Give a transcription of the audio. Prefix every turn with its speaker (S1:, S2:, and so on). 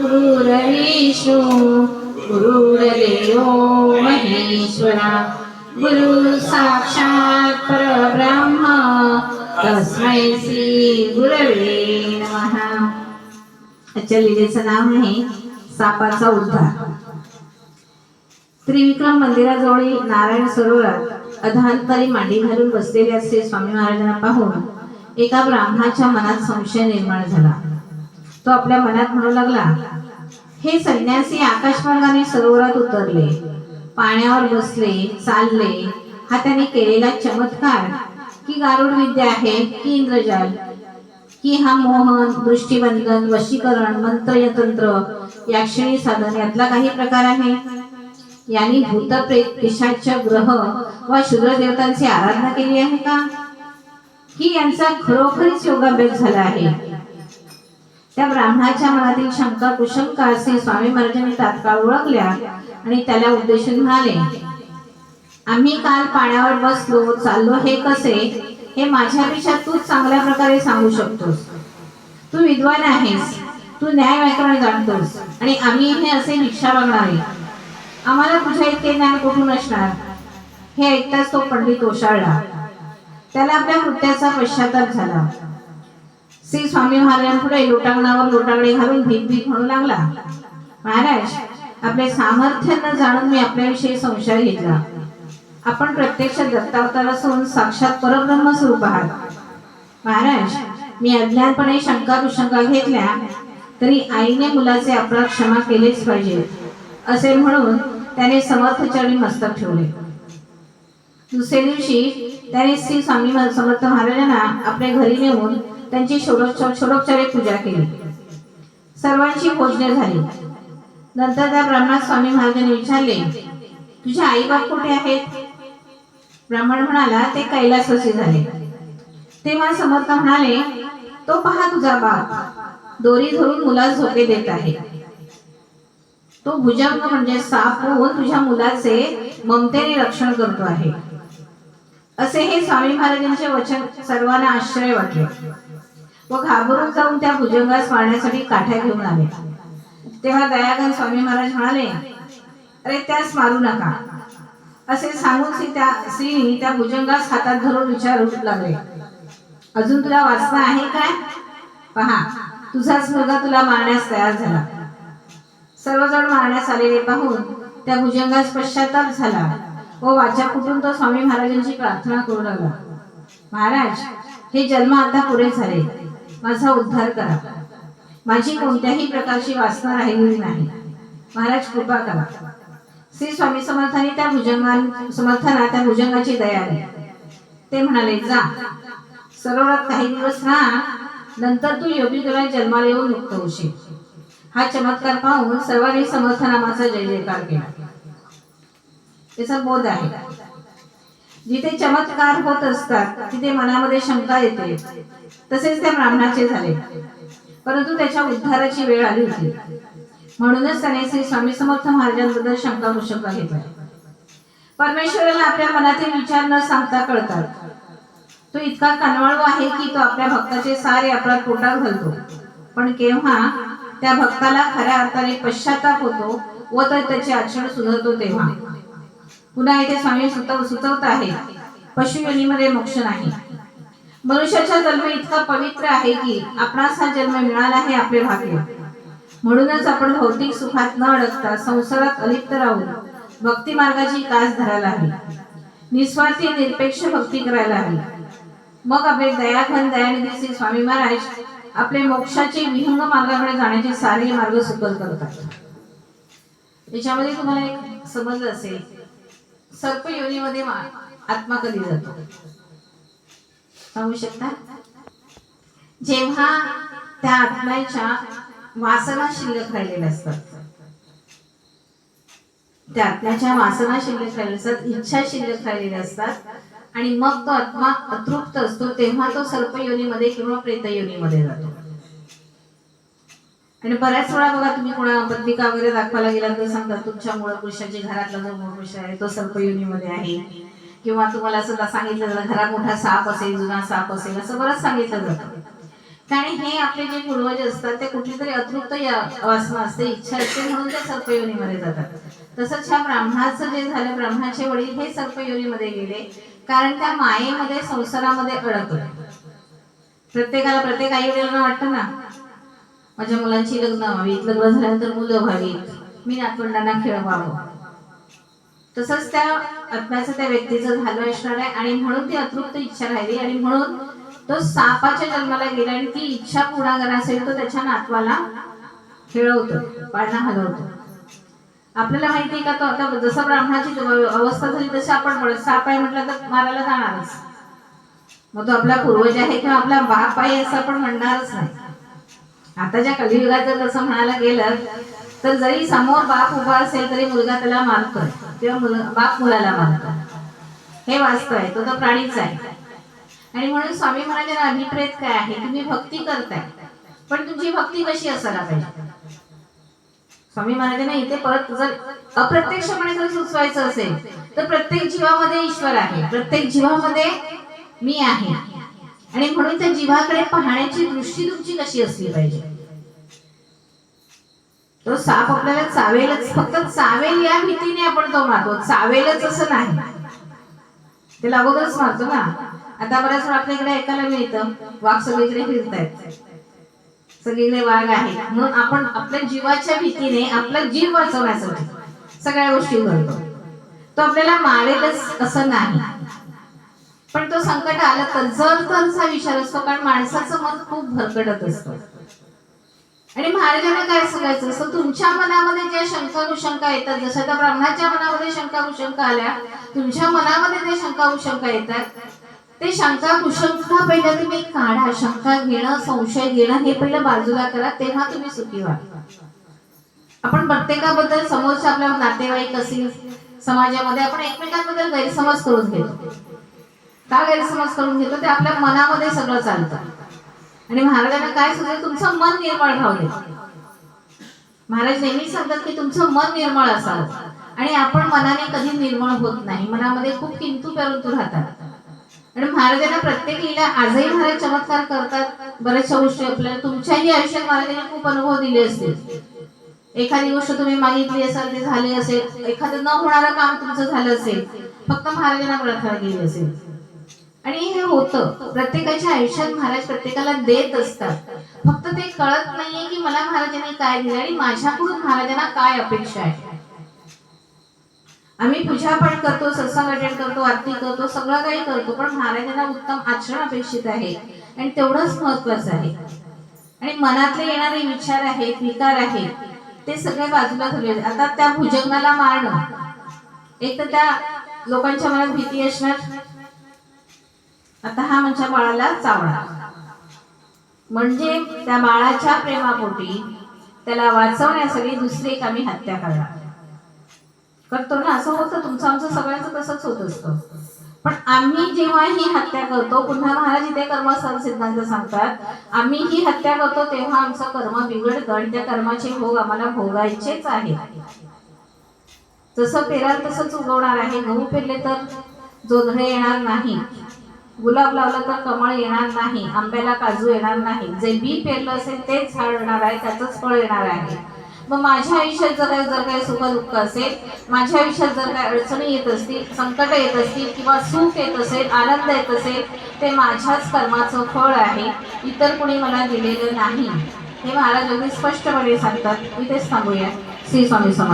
S1: गुरुर्विष्णू गुरुर्देवो महेश्वरा। गुरु साक्षात परब्रह्म तस्मै श्री गुरवे नमः। आजच्या लिलेचं नाव आहे सापाचा उद्धार. त्रिविक्रम मंदिराजवळील नारायण सरोवरात अधांतरी मांडी घालून बसलेले असे स्वामी महाराजांना पाहून एका ब्राह्मणाच्या मनात संशय निर्माण झाला. तो आपल्या मनात म्हणू लागला हे संन्यासी आकाशमार्गाने सरोवरात उतरले. पाण्यावर बसले चालले. हा त्याने केलेला चमत्कार. की गारुड विद्या आहे की इंद्रजाल. की हा मोहन दृष्टीबंधन वशीकरण मंत्रयतंत्र याक्षणी साधन यातला काही प्रकार आहे? यांनी भूतप्रेत पिशाच ग्रह व शूद्रदेवतांची आराधना केली आहे का? की यांचा खरोखरीच योगाभ्यास झाला आहे? त्या ब्राह्मणाच्या मनातील शंका कुशंका असे स्वामी महाराजांनी तात्काळ ओळखल्या आणि त्याला उद्देशून म्हणाले आम्ही काल पाण्यावर बसलो चाललो हे कसे? हे माझ्यापेक्षा तूच चांगल्या प्रकारे सांगू शकतोस. तू विद्वान आहेस तू न्याय व्याकरण जाणतोस आणि आम्ही हे असे भिक्षा मागणारे आम्हाला तुझ्या इतके ज्ञान कुठून असणार? हे ऐकताच तो पंडित ओशाळला. त्याला आपल्या कृत्याचा पश्चाताप झाला. श्री स्वामी महाराजांपुढे लोटांगणावर लोटांगणे घालून भीक भीक म्हणू लागला. महाराज आपले सामर्थ्य न जाणून मी आपल्याविषयी संशय घेतला. आपण प्रत्यक्ष दत्तावतार असून साक्षात परब्रह्म स्वरूप आहात. महाराज मी अज्ञानपणे शंका कुशंका घेतल्या तरी आईने मुलाचे अपराध क्षमा केलेच पाहिजे असे म्हणून त्याने समर्थ चरणी मस्तक ठेवले. दुसऱ्या दिवशी त्याने श्री स्वामी समर्थ महाराजांना आपल्या घरी नेऊन त्यांची षोडोपचारे पूजा केली. सर्वांची भोजने झाली. नंतर त्या ब्राह्मणात स्वामी महाराजांनी विचारले तुझे आई बाप कुठे आहेत? ब्राह्मण म्हणाला ते कैलासवासी झाले. तेव्हा समर्थ म्हणाले तो पहा तुझा बाप. दोरी धरून मुलास झोके देत आहे. तो भुजंग म्हणजे साप होऊन तुझ्या मुलाचे ममतेने रक्षण करतो आहे. असे हे स्वामी महाराजांचे वचन सर्वांना आश्चर्य वाटले. व घाबरून जाऊन त्या भुजंगास मारण्यासाठी काठ्या घेऊन आले. तेव्हा दयागन स्वामी महाराज म्हणाले अरे त्यास मारू नका. असे सांगून त्या त्या भुजंगास हातात धरून विचारू लागले. अजून तुला वाचना आहे काय? पहा तुझाच मुलगा तुला मारण्यास तयार झाला. सर्वजण मारण्यास आलेले पाहून त्या भुजंगास पश्चाताप झाला व वाचा फुटून तो स्वामी महाराजांची प्रार्थना करू लागला. महाराज हे जन्म आता पुरे झाले. माझा उद्धार करा. माझी कोणत्याही प्रकारची वासना राहिलेली नाही. महाराज कृपा करा. श्री स्वामी समर्थाने त्या भुजंगा समर्थांना त्या भुजंगाची दया आली ते म्हणाले जा. सरोवरात काही दिवस राहा. नंतर तू योगी तुला जन्माला येऊन मुक्त होशील. हा चमत्कार पाहून सर्वांनी समर्थनामाचा जय जयकार केला. त्याचा बोध आहे. जिथे चमत्कार होत असतात तिथे मनामध्ये शंका येते. तसेच त्या ब्राह्मणाचे झाले. परंतु त्याच्या उद्धाराची वेळ आली होती. म्हणूनच त्याने श्री स्वामी समर्थ महाराजांबद्दल शंका कुशंका घेतला परमेश्वराला आपल्या मनातील विचार न सांगता कळतात. तो इतका कनवाळू आहे की तो आपल्या भक्ताचे सारे आपल्या पोटात घालतो. पण केव्हा त्या भक्ताला खऱ्या अर्थाने पश्चाताप होतो व तर त्याचे आचरण सुधारतो तेव्हा. पुन्हा इथे स्वामी सुचवत आहे पशु योनीमध्ये मोक्ष नाही. मनुष्याचा जन्म इतका पवित्र आहे की आपणास हा जन्म मिळाला आहे आपले भाग्य. म्हणूनच आपण भौतिक सुखात न अडकता संसारात अलिप्त राहून भक्ती मार्गाची कास धरायला हवी. निस्वार्थी निरपेक्ष भक्ती करायला हवी. मग आपले दयाघन दयानिधी श्री स्वामी महाराज आपले मोक्षाचे विहंग मार्गाकडे जाण्याचे सारे मार्ग सुकर करतात. याच्यामध्ये तुम्हाला एक समजलं असेल. सर्प योनीमध्ये आत्मा कधी जातो? पाहू शकता? जेव्हा त्या आत्म्याच्या वासना शिल्लक राहिलेल्या असतात. त्या आत्म्याच्या वासना शिल्लक राहिलेल्या असतात इच्छा शिल्लक राहिलेल्या असतात. आणि मग तो आत्मा अतृप्त असतो तेव्हा तो सर्प योनीमध्ये किंवा प्रेत योनीमध्ये जातो. आणि बऱ्याच वेळा बघा तुम्ही कोणा पत्रिका वगैरे दाखवायला गेला तर सांगतात तुमच्या मूळ पुरुषाची घरातला जो मूळ पुरुष आहे तो सर्पयोनीमध्ये आहे. किंवा तुम्हाला असं सांगितलं जातं घरात मोठा साप असेल जुना साप असेल असं बरंच सांगितलं जातं. आणि हे आपले जे पूर्वज असतात ते कुठली तरी अतृप्त वासना असते इच्छा असते म्हणून ते सर्पयोनीमध्ये जातात. तसंच ह्या ब्राह्मणाचं जे झालं ब्राह्मणाचे वडील हे सर्पयोनीमध्ये गेले कारण त्या मायेमध्ये संसारामध्ये अडकले. प्रत्येकाला प्रत्येक आई वडिलांना वाटतं ना माझ्या मुलांची लग्न व्हावीत लग्न झाल्यानंतर मुलं व्हावीत मी नातवंडांना खेळ व्हावं तसंच त्या अज्ञाचं त्या व्यक्तीचं झालं असणार आहे आणि म्हणून ती अतृप्त इच्छा राहिली आणि म्हणून तो सापाच्या जन्माला गेला आणि ती इच्छा पूर्ण असेल तो त्याच्या नातवाला खेळवतो पाळणा हलवतो. आपल्याला माहिती आहे का तो आता जसं ब्राह्मणाची अवस्था झाली तशी आपण साप आहे म्हटलं तर मारायला जाणारच. मग तो आपला पूर्वज आहे किंवा आपला बाप आहे असं आपण म्हणणारच नाही. आताच्या कलियुगात जर तसं म्हणायला गेलं तर जरी समोर बाप उभा असेल तरी मुलगा त्याला मारतोय. किंवा बाप मुलाला मानतो हे वास्तव आहे तो तर प्राणीच आहे. आणि म्हणून स्वामी महाराजांना अभिप्रेत काय आहे तुम्ही भक्ती करताय. पण तुमची भक्ती कशी असायला पाहिजे? स्वामी महाराजांना इथे परत जर अप्रत्यक्षपणे जर सुचवायचं असेल तर प्रत्येक जीवामध्ये ईश्वर आहे. प्रत्येक जीवामध्ये मी आहे. आणि म्हणून त्या जीवाकडे पाहण्याची दृष्टी तुमची कशी असली पाहिजे? तो साप आपल्याला चावेलच. फक्त चावेल या भीतीने आपण तो मारतो. चावेलच असं नाही. ते अगोदरच मारतो ना. आता बऱ्याच वेळा आपल्याकडे ऐकायला मिळतं. वाघ सगळीकडे फिरतायत सगळीकडे वाघ आहे म्हणून आपण आपल्या जीवाच्या भीतीने आपला जीव वाचवण्यासाठी सगळ्या गोष्टी करतो. तो आपल्याला मारेलच असं नाही. पण तो संकट आलं तर जर तरचा विचार असतो कारण माणसाचं मन खूप भरकटत असतं. आणि महाराजांना काय सांगायचं? असं तुमच्या मनामध्ये ज्या शंका कुशंका येतात जसं त्या ब्राह्मणाच्या मनामध्ये शंका कुशंका आल्या तुमच्या मनामध्ये जे शंका कुशंका येतात. ते शंका कुशंका पहिल्या तुम्ही काढा. शंका घेणं संशय घेणं हे पहिलं बाजूला करा तेव्हा तुम्ही सुखी व्हा. आपण प्रत्येकाबद्दल समोरचे आपल्या नातेवाईक असेल समाजामध्ये आपण एकमेकांबद्दल गैरसमज करून घेतो. का गैरसमज करून घेतो? ते आपल्या मनामध्ये सगळं चालतं. आणि महाराजांना काय सुचलं तुमचं मन निर्मळ राहू दे. महाराज नेहमी सांगतात की तुमचं मन निर्मळ असावं. आणि आपण मनाने कधी निर्मळ होत नाही. मनामध्ये खूप किंतू परंतु राहतात. आणि महाराजांना प्रत्येक लिहिला आजही महाराज चमत्कार करतात. बऱ्याचशा गोष्टी आपल्याला तुमच्याही आयुष्यात महाराजांनी खूप अनुभव दिले असतील. एखादी गोष्ट तुम्ही मागितली असाल ते झाले असेल. एखादं न होणारं काम तुमचं झालं असेल. फक्त महाराजांना प्रार्थना केली असेल. आणि हे होतं. प्रत्येकाच्या आयुष्यात महाराज प्रत्येकाला देत असतात. फक्त ते कळत नाहीये की मला महाराजांनी काय दिलं आणि माझ्याकडून महाराजांना काय अपेक्षा आहे. आम्ही पूजा पण करतो सत्संग अटेंड करतो आरती करतो सगळं काही करतो पण महाराजांना उत्तम आचरण अपेक्षित आहे. आणि तेवढंच महत्वाचं आहे. आणि मनातले येणारे विचार आहेत विकार आहेत ते सगळे बाजूला झाले आता त्या भुजंगाला मारणं. एक तर त्या लोकांच्या मनात भीती असणार. आता हा म्हणजे बाळाला चावणार. म्हणजे त्या बाळाच्या प्रेमापोटी त्याला वाचवण्यासाठी दुसरी एक आम्ही हत्या करणार. करतो ना? असं होतं. तुमचं आमचं सगळ्यांचं तसंच होत असतं. पण आम्ही जेव्हा ही हत्या करतो पुन्हा महाराज इथे कर्मस्थळ सिद्धांत सांगतात आम्ही ही हत्या करतो तेव्हा आमचं कर्म बिघडतं आणि त्या कर्माचे भोग आम्हाला भोगायचेच आहे जसं पेराल तसंच उगवणार आहे. गहू पेरले तर जोधळे येणार नाही. गुलाब लावला तर कमळ येणार नाही आंब्याला काजू येणार नाही. जे बी पेरलं असेल तेच झाड येणार आहे त्याचंच फळ येणार आहे. मग माझ्या आयुष्यात जर काय जर काय सुख दुःख असेल माझ्या आयुष्यात जर काय अडचणी येत असतील संकट येत असतील किंवा सुख येत असेल आनंद येत असेल ते माझ्याच कर्माचं फळ आहे. इतर कुणी मला दिलेलं नाही. हे महाराज अगदी स्पष्टपणे सांगतात. इथेच थांबूया. श्री स्वामी समर्थ.